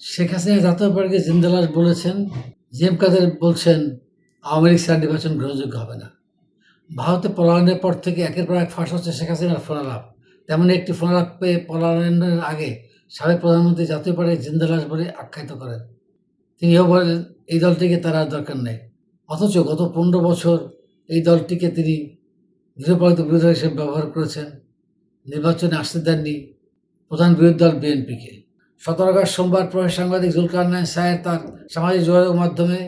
শেখ হাসিনা জাতীয় পার্টিকে জিন্দালাস বলেছেন জিএম কাদের বলছেন, আওয়ামী লীগ ছাড়া নির্বাচন গ্রহণযোগ্য হবে না। ভারতে পলায়নের পর থেকে একের পর এক ফাঁস হচ্ছে শেখ হাসিনার ফোনালাপ। তেমনই একটি ফোনালাপ পেয়ে পলায়নের আগে সাবেক প্রধানমন্ত্রী জাতীয় পার্টির জিন্দালাস বলে আখ্যায়িত করেন। তিনিও বলেন, এই দলটিকে তার আর দরকার নেই। অথচ গত পনেরো বছর এই দলটিকে তিনি গৃহপালিত বিরোধী হিসেবে ব্যবহার করেছেন। নির্বাচনে আসতে দেননি প্রধান বিরোধী দল বিএনপিকে। সতেরো আগস্ট সোমবার প্রয়াস সাংবাদিক জুলকার নাইন সাহেব তার সামাজিক যোগাযোগ মাধ্যমে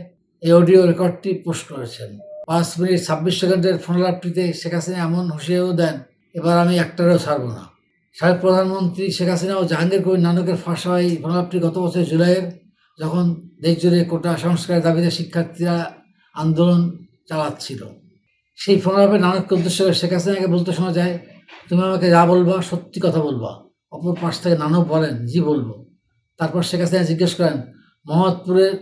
এই অডিও রেকর্ডটি পোস্ট করেছেন। পাঁচ মিনিট ছাব্বিশ সেকেন্ডের ফোনালাপটিতে শেখ হাসিনা এমন হুঁশিয়ারিও দেন, এবার আমি একটারও ছাড়ব না। সাবেক প্রধানমন্ত্রী শেখ হাসিনা ও জাহাঙ্গীর কবির নানকের ফাঁস হয় এই ফোনালাপটি গত বছর জুলাইয়ের, যখন দেশজুড়ে কোটা সংস্কারের দাবিতে শিক্ষার্থীরা আন্দোলন চালাচ্ছিল। সেই ফোনালাপে নানককে উদ্দেশ্য করে শেখ হাসিনাকে বলতে শোনা যায়, তুমি আমাকে যা বলবা সত্যি কথা বলবা। অপর পাশ থেকে নানক বলেন, জি, বলব। তারপর শেখ হাসিনা জিজ্ঞেস করেন মোহাম্মদপুরের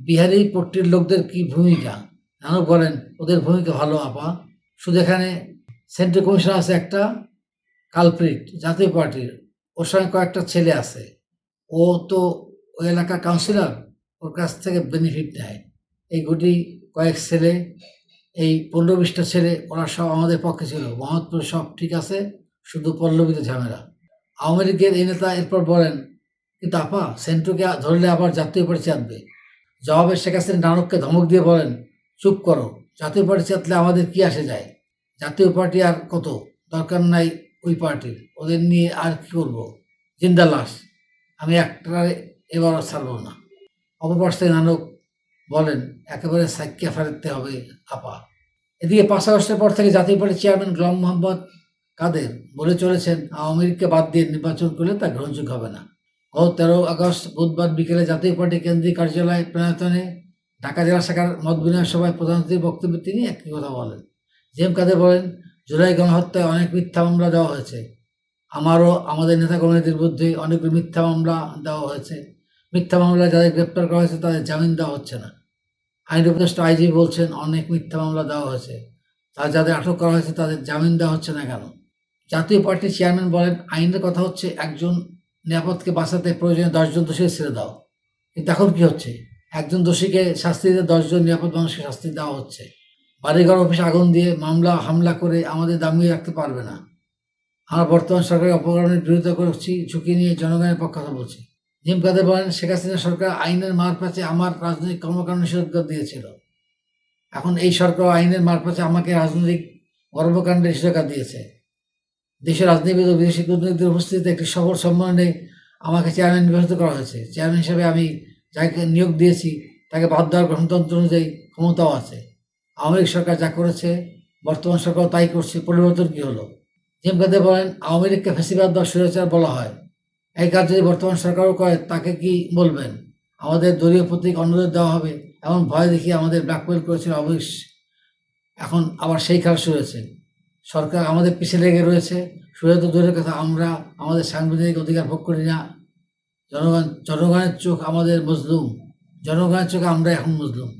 বিহারি পট্টির লোকদের কি ভূমিকা? নানক বলেন, ওদের ভূমিকা ভালো, আপা। শুধু এখানে সেন্ট্রাল কমিশন আছে একটা, কালপ্রিট জাতীয় পার্টির। ওর সঙ্গে কয়েকটা ছেলে আছে। ও তো ওই এলাকার কাউন্সিলর, ওর কাছ থেকে বেনিফিট নেয়। এই গুটি কয়েক ছেলে, এই পনেরো ছেলে, ওরা সব আমাদের পক্ষে ছিল। মোহাম্মদপুর সব ঠিক আছে, শুধু পল্লবীতে ঝামেলা। আওয়ামী লীগের এই নেতা এরপর বলেন, কিন্তু আপা, সেন্টুকে ধরলে আবার জাতীয় পার্টি চাঁদবে জবাবে শেখ হাসিনা নানককে ধমক দিয়ে বলেন, চুপ করো, জাতীয় পার্টি চাঁদলে আমাদের কি আসে যায়? জাতীয় পার্টি আর কত? দরকার নাই ওই পার্টির। ওদের নিয়ে আর কি করব? জিন্দা লাশ। আমি একটা এবার ছাড়ব না। অপপাশ থেকে নানক বলেন, একেবারে সাইকিয়া ফেরাতে হবে, আপা। এদিকে আগস্টের পর থেকে জাতীয় পার্টির চেয়ারম্যান গোলাম মোহাম্মদ কাদের? বলে চলেছেন আওয়ামী লীগকে বাদ দিয়ে নির্বাচন করলে তা গ্রহণযোগ্য হবে না। গত তেরো আগস্ট বুধবার বিকেলে জাতীয় পার্টি কেন্দ্রীয় কার্যালয় প্রণয়তনে ঢাকা জেলা শাখার মত বিনিময় সভায় প্রধানমন্ত্রীর বক্তব্যে তিনি একই কথা বলেন। জিএম কাদের বলেন, জুলাই গণহত্যায় অনেক মিথ্যা মামলা দেওয়া হয়েছে। আমারও, আমাদের নেতাকর্মীদের বিরুদ্ধে অনেকগুলো মিথ্যা মামলা দেওয়া হয়েছে। মিথ্যা মামলায় যাদের গ্রেপ্তার করা হয়েছে তাদের জামিন দেওয়া হচ্ছে না। আইন উপদেষ্টা আইজি বলছেন, অনেক মিথ্যা মামলা দেওয়া হয়েছে। তার যাদের আটক করা হয়েছে তাদের জামিন দেওয়া হচ্ছে না কেন? জাতীয় পার্টির চেয়ারম্যান বলেন, আইনের কথা হচ্ছে একজন নিরাপদকে বাঁচাতে প্রয়োজনে দশজন দোষীকে ছেড়ে দাও। কিন্তু এখন কি হচ্ছে? একজন দোষীকে শাস্তি দিতে দশজন নিরাপদ মানুষকে শাস্তি দেওয়া হচ্ছে। বাড়িঘর অফিসে আগুন দিয়ে মামলা, হামলা করে আমাদের দামিয়ে রাখতে পারবে না। আমরা বর্তমান সরকারের অপকরণের বিরোধিতা করছি, ঝুঁকি নিয়ে জনগণের পক্ষে কথা বলছি। জিম কাদের বলেন, শেখ হাসিনা সরকার আইনের মারপ্যাচে আমার রাজনৈতিক কর্মকাণ্ড নিষেধাজ্ঞা দিয়েছিল। এখন এই সরকার আইনের মারপ্যাচে আমাকে রাজনৈতিক কর্মকাণ্ডের নিষেধাজ্ঞা দিয়েছে। দেশের রাজনীতিবিদ ও বিদেশি কূটনীতির উপস্থিতিতে একটি সফল সম্মেলনে আমাকে চেয়ারম্যান নির্বাচিত করা হয়েছে। চেয়ারম্যান হিসেবে আমি যাকে নিয়োগ দিয়েছি, তাকে বাদ দেওয়ার গণতন্ত্র অনুযায়ী ক্ষমতাও আছে। আওয়ামী লীগ সরকার যা করেছে, বর্তমান সরকার তাই করছে। পরিবর্তন কী হলো? জিম কাদের বলেন, আওয়ামী লীগকে ফেসিবাদ বা স্বৈরাচার বলা হয়। এই কাজ যদি বর্তমান সরকারও করে, তাকে কি বলবেন? আমাদের দলীয় প্রতীক অন্যদের দেওয়া হবে, এমন ভয় দেখিয়ে আমাদের ব্ল্যাকমেল করেছিল অবশ্য এখন আবার সেই খেলা শুরু হয়েছে। সরকার আমাদের পিছিয়ে লেগে রয়েছে। শুরু দূরের কথা আমরা আমাদের সাংবিধানিক অধিকার ভোগ করি না। জনগণ জনগণের চোখ আমাদের মজলুম। জনগণের চোখে আমরা এখন মজলুম।